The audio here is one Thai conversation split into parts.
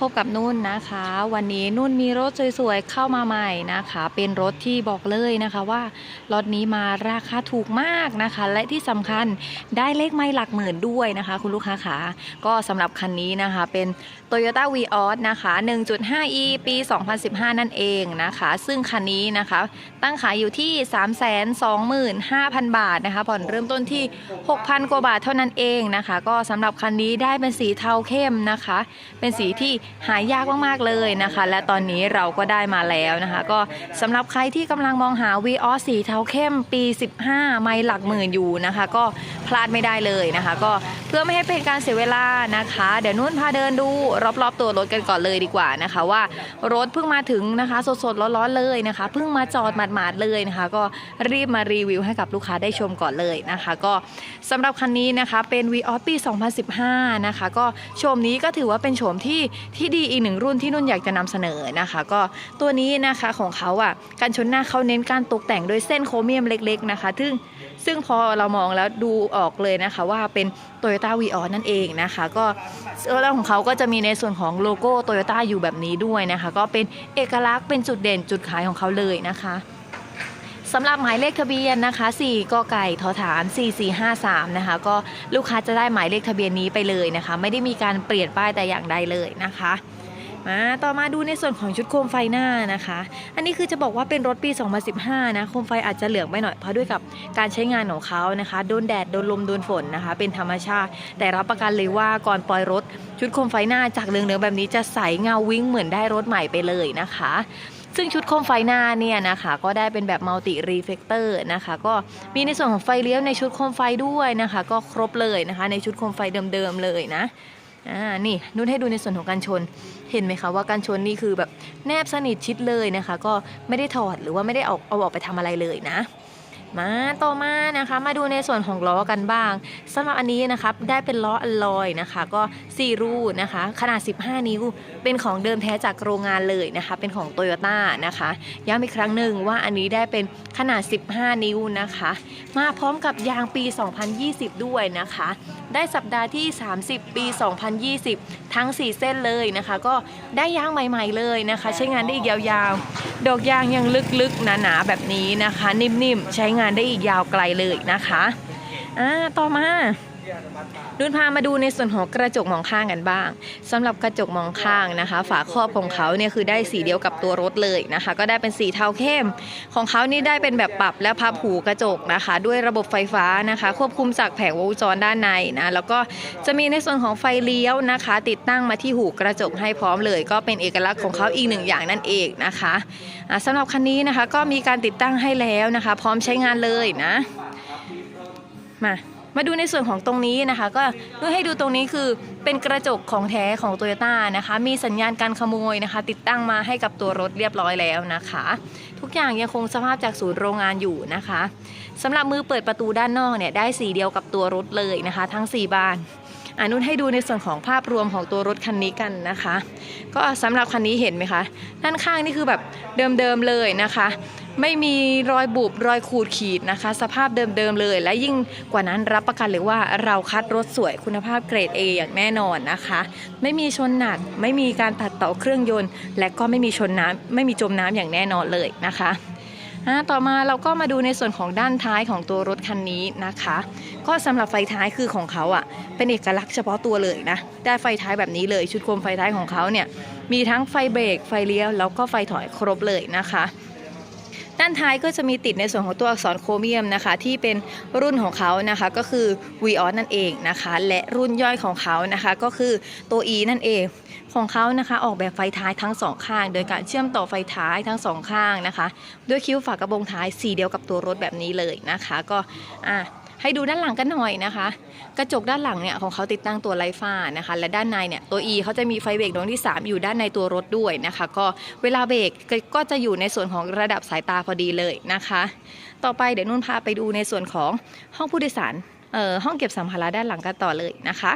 พบกับนุ่นนะคะ วันนี้นุ่นมีรถสวยๆเข้ามาใหม่นะคะ เป็นรถที่บอกเลยนะคะว่ารถนี้มาราคาถูกมากนะคะ และที่สำคัญได้เลขไม่หลักหมื่นด้วยนะคะ คุณลูกค้าขาก็สำหรับคันนี้นะคะ เป็น Toyota v ีออสนะคะ 1.5e ปี 2015 นั่นเองนะคะ ซึ่งคันนี้นะคะ ตั้งขายอยู่ที่ 325,000 บาทนะคะ ผ่อนเริ่มต้นที่ 6,000 กว่าบาทเท่านั้นเองนะคะ ก็สำหรับคันนี้ได้เป็นสีเทาเข้มนะคะ เป็นสีที่หายากมากๆเลยนะคะ และตอนนี้เราก็ได้มาแล้วนะคะ ก็สำหรับใครที่กำลังมองหา v ีออสสีเทาเข้มปี 15 ไม่หลักหมื่นอยู่นะคะ ก็พลาดไม่ได้เลยนะคะ ก็เพื่อไม่ให้เป็นการเสียเวลานะคะ เดี๋ยวนุ่นพาเดินดูรอบๆตัวรถกันก่อนเลยดีกว่านะคะ ว่ารถเพิ่งมาถึงนะคะสดๆร้อนๆเลยนะคะเพิ่งมาจอดหมาดๆเลยนะคะ ก็รีบมารีวิวให้กับลูกค้าได้ชมก่อนเลยนะคะ ก็สำหรับคันนี้นะคะเป็น v ีออสปี 2015 นะคะ ก็โฉมนี้ก็ถือว่าเป็นโฉมที่ที่ดีอีกหนึ่งรุ่นที่นุ่นอยากจะนำเสนอนะคะ ก็ตัวนี้นะคะของเขาอะกันชนหน้าเขาเน้นการตกแต่งโดยเส้นโครเมียมเล็ก ๆนะคะ ซึ่งซึ่งพอเรามองแล้วดูออกเลยนะคะว่าเป็น Toyota v ีออนั่นเองนะคะ ก็แล้วของเขาก็จะมีในส่วนของโลโก้ Toyota อยู่แบบนี้ด้วยนะคะ ก็เป็นเอกลักษณ์เป็นจุดเด่นจุดขายของเขาเลยนะคะ สำหรับหมายเลขทะเบียนนะคะ4กไก่ทฐาน 4453 นะคะ ก็ลูกค้าจะได้หมายเลขทะเบียนนี้ไปเลยนะคะ ไม่ได้มีการเปลี่ยนป้ายแต่อย่างใดเลยนะคะมาต่อมาดูในส่วนของชุดโคมไฟหน้านะคะ อันนี้คือจะบอกว่าเป็นรถปี 2015 นะ โคมไฟอาจจะเหลืองไปหน่อย เพราะด้วยกับการใช้งานของเขานะคะ โดนแดด โดนลม โดนฝนนะคะ เป็นธรรมชาติ แต่รับประกันเลยว่าก่อนปล่อยรถ ชุดโคมไฟหน้าจากเหลืองๆแบบนี้จะใสเงาวิ่งเหมือนได้รถใหม่ไปเลยนะคะ ซึ่งชุดโคมไฟหน้าเนี่ยนะคะก็ได้เป็นแบบมัลติรีเฟกเตอร์นะคะก็มีในส่วนของไฟเลี้ยวในชุดโคมไฟด้วยนะคะ ก็ครบเลยนะคะในชุดโคมไฟเดิมๆเลยนะอ่านี่นุ่นให้ดูในส่วนของการชนเห็นไหมคะว่าการชนนี่คือแบบแนบสนิทชิดเลยนะคะ ก็ไม่ได้ถอดหรือว่าไม่ได้เอาเอาออกไปทำอะไรเลยนะ มาต่อมานะคะมาดูในส่วนของล้อกันบ้างสำหรับอันนี้นะคะได้เป็นล้ออลลอยนะคะ ก็4รูนะคะ ขนาด 15 นิ้ว เป็นของเดิมแท้จากโรงงานเลยนะคะ เป็นของโตโยต้านะคะย้ำอีกครั้งหนึ่งว่าอันนี้ได้เป็นขนาด 15 นิ้วนะคะ มาพร้อมกับยางปี 2020 ด้วยนะคะ ได้สัปดาห์ที่ 30 ปี 2020 ทั้ง 4 เส้นเลยนะคะ ก็ได้ยางใหม่ ๆเลยนะคะ ใช้งานได้อีกยาวๆ ดอกยางยังลึกๆหนาๆแบบนี้นะคะ นิ่มๆใช้งานได้อีกยาวไกลเลยนะคะอ่าต่อมา ดุนพามาดูในส่วนของกระจกมองข้างกันบ้างสำหรับกระจกมองข้างนะคะ ฝาครอบของเขาเนี่ยคือได้สีเดียวกับตัวรถเลยนะคะ ก็ได้เป็นสีเทาเข้ม ของเขานี่ได้เป็นแบบปรับและพับหูกระจกนะคะ ด้วยระบบไฟฟ้านะคะ ควบคุมจากแผงวงจรด้านในนะแล้วก็จะมีในส่วนของไฟเลี้ยวนะคะ ติดตั้งมาที่หูกระจกให้พร้อมเลย ก็เป็นเอกลักษณ์ของเขาอีกหนึ่งอย่างนั่นเองนะคะอะสำหรับคันนี้นะคะก็มีการติดตั้งให้แล้วนะคะ พร้อมใช้งานเลยนะมา มาดูในส่วนของตรงนี้นะคะก็เพื่อให้ดูตรงนี้คือเป็นกระจกของแท้ของโตโยต้านะคะมีสัญญาณการขโมยนะคะ ติดตั้งมาให้กับตัวรถเรียบร้อยแล้วนะคะ ทุกอย่างยังคงสภาพจากศูนย์โรงงานอยู่นะคะสำหรับมือเปิดประตูด้านนอกเนี่ยได้สีเดียวกับตัวรถเลยนะคะ ทั้ง 4 บานอนุนให้ดูในส่วนของภาพรวมของตัวรถคันนี้กันนะคะ ก็สำหรับคันนี้เห็นไหมคะ ด้านข้างนี่คือแบบเดิมๆเลยนะคะ ไม่มีรอยบุบรอยขูดขีดนะคะ สภาพเดิมๆเลย และยิ่งกว่านั้นรับประกันเลยว่าเราคัดรถสวยคุณภาพเกรด A อย่างแน่นอนนะคะ ไม่มีชนหนัก ไม่มีการตัดต่อเครื่องยนต์ และก็ไม่มีชนน้ำไม่มีจมน้ำอย่างแน่นอนเลยนะคะต่อมาเราก็มาดูในส่วนของด้านท้ายของตัวรถคันนี้นะคะ ก็สำหรับไฟท้ายคือของเขาอะ เป็นเอกลักษณ์เฉพาะตัวเลยนะได้ไฟท้ายแบบนี้เลย ชุดโคมไฟท้ายของเขาเนี่ยมีทั้งไฟเบรกไฟเลี้ยวแล้วก็ไฟถอยครบเลยนะคะ ด้านท้ายก็จะมีติดในส่วนของตัวอักษรโครเมียมนะคะ ที่เป็นรุ่นของเขานะคะก็คือ v ีออนั่นเองนะคะ และรุ่นย่อยของเขานะคะ ก็คือตัว E นั่นเองของเขานะคะออกแบบไฟท้ายทั้งสองข้าง โดยการเชื่อมต่อไฟท้ายทั้งสองข้างนะคะ ด้วยคิ้วฝากระโปรงท้ายสีเดียวกับตัวรถแบบนี้เลยนะคะ ก็อะ ให้ดูด้านหลังกันหน่อยนะคะ กระจกด้านหลังเนี่ยของเขาติดตั้งตัวไลฟ้านะคะ และด้านในเนี่ยตัว E เขาจะมีไฟเบรกดวงที่ 3 อยู่ด้านในตัวรถด้วยนะคะ ก็เวลาเบรกก็ก็จะอยู่ในส่วนของระดับสายตาพอดีเลยนะคะ ต่อไปเดี๋ยวนุ่นพาไปดูในส่วนของห้องผู้โดยสารเอ่อห้องเก็บสัมภาระด้านหลังกันต่อเลยนะคะ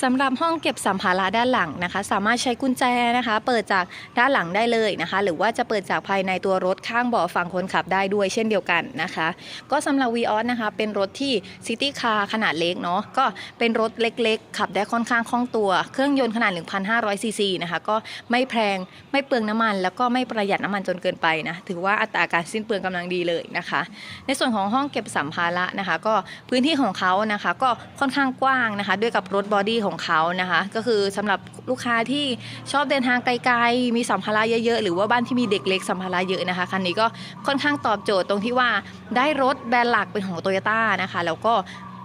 สำหรับห้องเก็บสัมภาระด้านหลังนะคะ สามารถใช้กุญแจนะคะ เปิดจากด้านหลังได้เลยนะคะ หรือว่าจะเปิดจากภายในตัวรถข้างเบาะฝั่งคนขับได้ด้วยเช่นเดียวกันนะคะ ก็สำหรับ v ีออสนะคะ เป็นรถที่ซิตี้คาร์ขนาดเล็กเนาะก็เป็นรถเล็กๆ ขับได้ค่อนข้างคล่องตัว เครื่องยนต์ขนาด 1,500ซีซีนะคะ ก็ไม่แพงไม่เปลืองน้ำมัน แล้วก็ไม่ประหยัดน้ำมันจนเกินไปนะถือว่าอัตราการสิ้นเปลืองกำลังดีเลยนะคะ ในส่วนของห้องเก็บสัมภาระนะคะ ก็พื้นที่ของเขานะคะ ก็ค่อนข้างกว้างนะคะ ด้วยกับรถบอดี้ของเขานะคะ ก็คือสำหรับลูกค้าที่ชอบเดินทางไกลๆ มีสัมภาระเยอะๆ หรือว่าบ้านที่มีเด็กเล็กสัมภาระเยอะนะคะคันนี้ก็ค่อนข้างตอบโจทย์ตรงที่ว่าได้รถแบรนด์หลักเป็นของโตโยต้านะคะ แล้วก็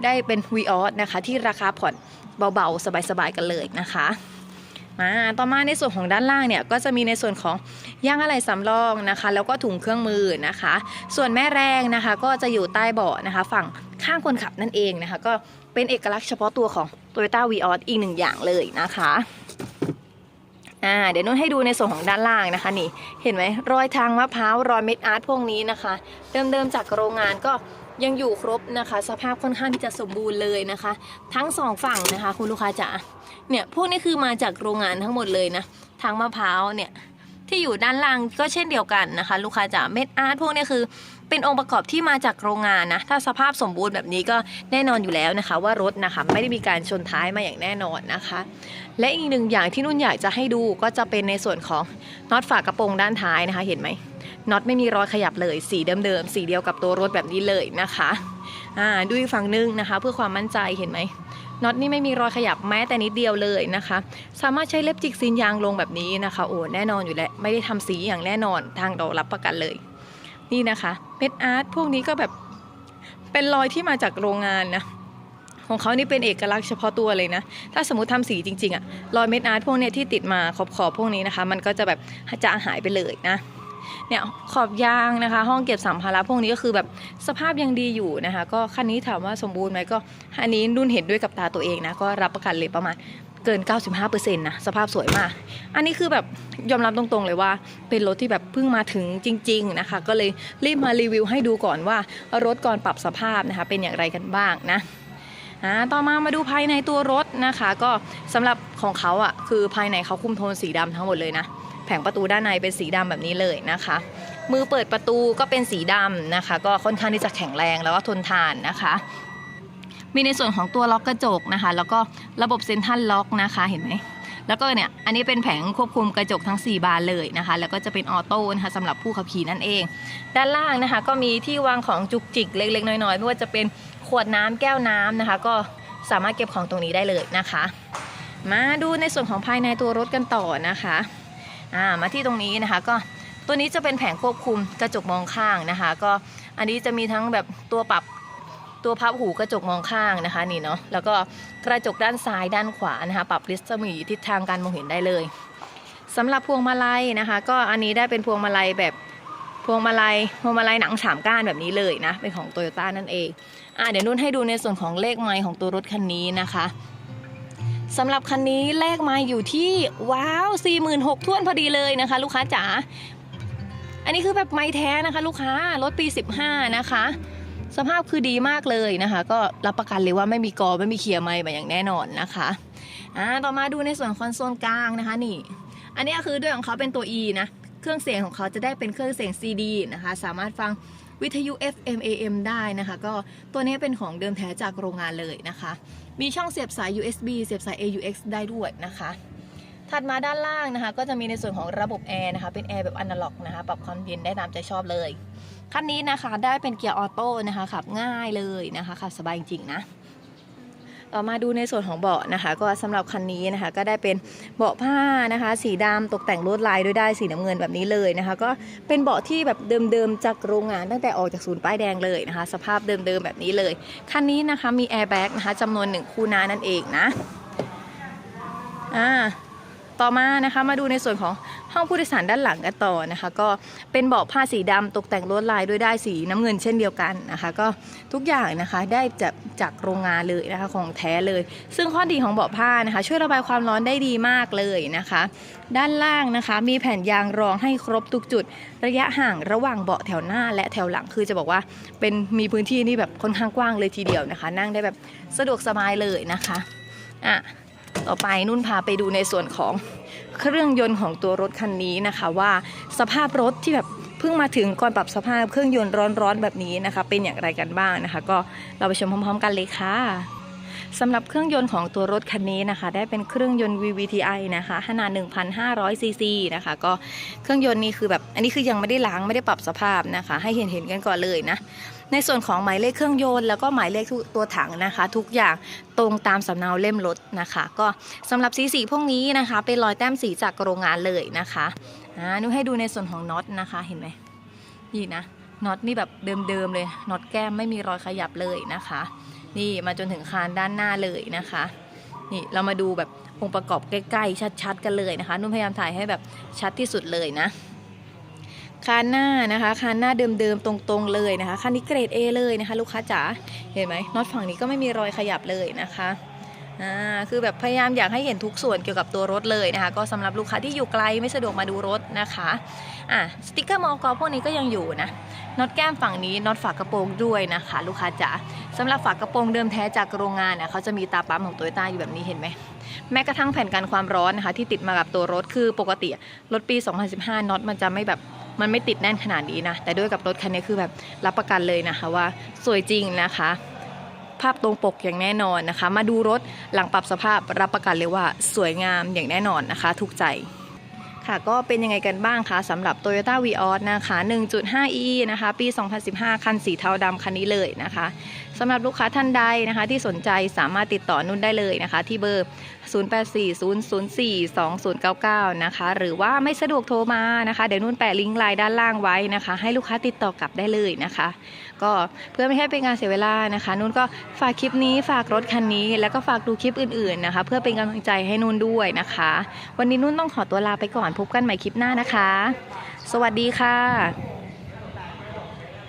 ได้เป็นวีออสนะคะ ที่ราคาผ่อนเบาๆ สบายๆ กันเลยนะคะมาต่อมาในส่วนของด้านล่างเนี่ยก็จะมีในส่วนของย่างอะไหล่สำรองนะคะ แล้วก็ถุงเครื่องมือนะคะ ส่วนแม่แรงนะคะ ก็จะอยู่ใต้เบาะนะคะ ฝั่งข้างคนขับนั่นเองนะคะ ก็ เป็นเอกลักษณ์เฉพาะตัวของ Toyota v ีออสอีกหนึ่งอย่างเลยนะคะอ่าเดี๋ยวนุ่นให้ดูในส่วนของด้านล่างนะคะนี่เห็นไหมรอยทางมะพร้าวรอยเม็ดอาร์ตพวกนี้นะคะ เดิมๆจากโรงงานก็ยังอยู่ครบนะคะ สภาพค่อนข้างที่จะสมบูรณ์เลยนะคะ ทั้งสองฝั่งนะคะ คุณลูกค้าจ๋าเนี่ยพวกนี้คือมาจากโรงงานทั้งหมดเลยนะทางมะพร้าวเนี่ยที่อยู่ด้านล่างก็เช่นเดียวกันนะคะ ลูกค้าจ๋าเม็ดอาร์ตพวกนี้คือ เป็นองค์ประกอบที่มาจากโรงงานนะ ถ้าสภาพสมบูรณ์แบบนี้ก็แน่นอนอยู่แล้วนะคะ ว่ารถนะคะไม่ได้มีการชนท้ายมาอย่างแน่นอนนะคะ และอีกหนึ่งอย่างที่นุ่นอยากจะให้ดูก็จะเป็นในส่วนของน็อตฝากระโปรงด้านท้ายนะคะ เห็นไหมน็อตไม่มีรอยขยับเลย สีเดิมๆสีเดียวกับตัวรถแบบนี้เลยนะคะอ่าดูอีกฝั่งนึงนะคะ เพื่อความมั่นใจเห็นไหมน็อตนี่ไม่มีรอยขยับแม้แต่นิดเดียวเลยนะคะ สามารถใช้เล็บจิกซีนยางลงแบบนี้นะคะ โอ้แน่นอนอยู่แล้วไม่ได้ทำสีอย่างแน่นอนทางเรารับประกันเลย นี่นะคะเม็ดอาร์ตพวกนี้ก็แบบเป็นรอยที่มาจากโรงงานนะของเขานี่เป็นเอกลักษณ์เฉพาะตัวเลยนะ ถ้าสมมติทำสีจริงๆอะรอยเม็ดอาร์ตพวกเนี้ยที่ติดมาขอบขอบพวกนี้นะคะ มันก็จะแบบจะหายไปเลยนะ เนี่ยขอบยางนะคะ ห้องเก็บสัมภาระพวกนี้ก็คือแบบสภาพยังดีอยู่นะคะ ก็คันนี้ถามว่าสมบูรณ์ไหมก็อันนี้รุ่นเห็นด้วยกับตาตัวเองนะ ก็รับประกันเลยประมาณ เกิน 95%นะสภาพสวยมาก อันนี้คือแบบยอมรับตรงๆเลยว่า เป็นรถที่แบบเพิ่งมาถึงจริง ๆนะคะ ก็เลยรีบมารีวิวให้ดูก่อนว่ารถก่อนปรับสภาพนะคะ เป็นอย่างไรกันบ้างนะอ่าต่อมามาดูภายในตัวรถนะคะ ก็สำหรับของเขาอะคือภายในเขาคุมโทนสีดำทั้งหมดเลยนะแผงประตูด้านในเป็นสีดำแบบนี้เลยนะคะ มือเปิดประตูก็เป็นสีดำนะคะ ก็ค่อนข้างที่จะแข็งแรงแล้วก็ทนทานนะคะ มีในส่วนของตัวล็อกกระจกนะคะ แล้วก็ระบบเซ็นทรัลล็อกนะคะเห็นไหมแล้วก็เนี่ยอันนี้เป็นแผงควบคุมกระจกทั้ง 4 บานเลยนะคะ แล้วก็จะเป็นออโต้นะคะสำหรับผู้ขับขี่นั่นเอง ด้านล่างนะคะ ก็มีที่วางของจุกจิกเล็กๆ น้อยๆ ไม่ว่าจะเป็นขวดน้ำแก้วน้ำนะคะ ก็สามารถเก็บของตรงนี้ได้เลยนะคะ มาดูในส่วนของภายในตัวรถกันต่อนะคะอ่ามาที่ตรงนี้นะคะก็ตัวนี้จะเป็นแผงควบคุมกระจกมองข้างนะคะ ก็อันนี้จะมีทั้งแบบตัวปรับ ตัวพับหูกระจกมองข้างนะคะนี่เนาะแล้วก็กระจกด้านซ้ายด้านขวานะคะปรับริสมีทิศทางการมองเห็นได้เลยสำหรับพวงมาลัยนะคะ ก็อันนี้ได้เป็นพวงมาลัยแบบพวงมาลัยพวงมาลัยหนังสามก้านแบบนี้เลยนะเป็นของโตโยต้านั่นเองอ่าเดี๋ยวนุ่นให้ดูในส่วนของเลขไมล์ของตัวรถคันนี้นะคะสำหรับคันนี้เลขมาอยู่ที่ว้าว46,000ท้วนพอดีเลยนะคะ ลูกค้าจ๋าอันนี้คือแบบไม้แท้นะคะ ลูกค้ารถปี 15 นะคะ สภาพคือดีมากเลยนะคะ ก็รับประกันเลยว่าไม่มีกอไม่มีเคลียร์ไม้มาอย่างแน่นอนนะคะอ่าต่อมาดูในส่วนคอนโซลกลางนะคะนี่ อันนี้คือด้วยของเขาเป็นตัว E นะเครื่องเสียงของเขาจะได้เป็นเครื่องเสียง CD นะคะ สามารถฟังวิทยุ FM AM ได้นะคะ ก็ตัวนี้เป็นของเดิมแท้จากโรงงานเลยนะคะ มีช่องเสียบสาย USB เสียบสาย AUX ได้ด้วยนะคะ ถัดมาด้านล่างนะคะ ก็จะมีในส่วนของระบบแอร์นะคะ เป็นแอร์แบบอนาล็อกนะคะ ปรับความเย็นได้ตามใจชอบเลย คันนี้นะคะได้เป็นเกียร์ออโต้นะคะขับง่ายเลยนะคะขับสบายจริงๆนะต่อมาดูในส่วนของเบาะนะคะ ก็สำหรับคันนี้นะคะก็ได้เป็นเบาะผ้านะคะ สีดำตกแต่งลวดลายด้วยได้สีน้ำเงินแบบนี้เลยนะคะ ก็เป็นเบาะที่แบบเดิมๆจากโรงงานตั้งแต่ออกจากศูนย์ป้ายแดงเลยนะคะ สภาพเดิมๆแบบนี้เลยคันนี้นะคะมีแอร์แบ็กนะคะจำนวนหนึ่งคู่น้านั่นเองนะอ่าต่อมานะคะมาดูในส่วนของ ห้องผู้โดยสารด้านหลังกันต่อนะคะ ก็เป็นเบาะผ้าสีดำตกแต่งลวดลายด้วยได้สีน้ำเงินเช่นเดียวกันนะคะ ก็ทุกอย่างนะคะได้จากจากโรงงานเลยนะคะของแท้เลย ซึ่งข้อดีของเบาะผ้านะคะ ช่วยระบายความร้อนได้ดีมากเลยนะคะ ด้านล่างนะคะ มีแผ่นยางรองให้ครบทุกจุด ระยะห่างระหว่างเบาะแถวหน้า และแถวหลังคือจะบอกว่าเป็นมีพื้นที่นี่แบบค่อนข้างกว้างเลยทีเดียวนะคะ นั่งได้แบบสะดวกสบายเลยนะคะอะ ต่อไปนุ่นพาไปดูในส่วนของเครื่องยนต์ของตัวรถคันนี้นะคะว่าสภาพรถที่แบบเพิ่งมาถึงก่อนปรับสภาพเครื่องยนต์ร้อนๆแบบนี้นะคะ เป็นอย่างไรกันบ้างนะคะ ก็เราไปชมพร้อม ๆ กันเลยค่ะสำหรับเครื่องยนต์ของตัวรถคันนี้นะคะ ได้เป็นเครื่องยนต์ VVTi นะคะขนาด 1,500 ซีซีนะคะ ก็เครื่องยนต์นี่คือแบบอันนี้คือยังไม่ได้ล้างไม่ได้ปรับสภาพนะคะ ให้เห็นเห็นๆกันก่อนเลยนะ ในส่วนของหมายเลขเครื่องยนต์แล้วก็หมายเลขตัวถังนะคะ ทุกอย่างตรงตามสำเนาเล่มรถนะคะ ก็สำหรับสีสีพวกนี้นะคะ เป็นรอยแต้มสีจากโรงงานเลยนะคะอ่านุให้ดูในส่วนของน็อตนะคะเห็นไหมนี่นะน็อตนี่แบบเดิมๆเลยน็อตแก้มไม่มีรอยขยับเลยนะคะ นี่มาจนถึงคานด้านหน้าเลยนะคะนี่เรามาดูแบบองค์ประกอบใกล้ๆชัดๆ กันเลยนะคะ นุ่นพยายามถ่ายให้แบบชัดที่สุดเลยนะ คานหน้านะคะคานหน้าเดิมๆตรงๆเลยนะคะคันนี้เกรด A เลยนะคะ ลูกค้าจ๋าเห็นไหมน็อตฝั่งนี้ก็ไม่มีรอยขยับเลยนะคะอ่าคือแบบพยายามอยากให้เห็นทุกส่วนเกี่ยวกับตัวรถเลยนะคะ ก็สำหรับลูกค้าที่อยู่ไกลไม่สะดวกมาดูรถนะคะอะสติกเกอร์มอกพวกนี้ก็ยังอยู่นะน็อตแก้มฝั่งนี้น็อตฝากระโปรงด้วยนะคะ ลูกค้าจ๋าสำหรับฝากระโปรงเดิมแท้จากโรงงานเนี่ยเขาจะมีตาปั๊มของโตโยต้าอยู่แบบนี้เห็นไหม แม้กระทั่งแผ่นกันความร้อนนะคะที่ติดมากับตัวรถคือปกติรถปี 2015น็อตมันจะไม่แบบมันไม่ติดแน่นขนาดนี้นะ แต่ด้วยกับรถคันนี้คือแบบรับประกันเลยนะคะว่าสวยจริงนะคะ ภาพตรงปกอย่างแน่นอนนะคะ มาดูรถหลังปรับสภาพรับประกันเลยว่าสวยงามอย่างแน่นอนนะคะ ถูกใจค่ะก็เป็นยังไงกันบ้างคะสำหรับ Toyota v ีออสนะคะ 1.5e นะคะ ปี 2015 คันสีเทาดำคันนี้เลยนะคะ สำหรับลูกค้าท่านใดนะคะ ที่สนใจสามารถติดต่อนุ่นได้เลยนะคะ ที่เบอร์ 0840042099 นะคะ หรือว่าไม่สะดวกโทรมานะคะ เดี๋ยวนุ่นแปะลิงก์ไลน์ด้านล่างไว้นะคะ ให้ลูกค้าติดต่อกลับได้เลยนะคะ ก็เพื่อไม่ให้เป็นการเสียเวลานะคะ นุ่นก็ฝากคลิปนี้ฝากรถคันนี้ แล้วก็ฝากดูคลิปอื่นๆนะคะ เพื่อเป็นกำลังใจให้นุ่นด้วยนะคะ วันนี้นุ่นต้องขอตัวลาไปก่อนพบกันใหม่คลิปหน้านะคะ สวัสดีค่ะ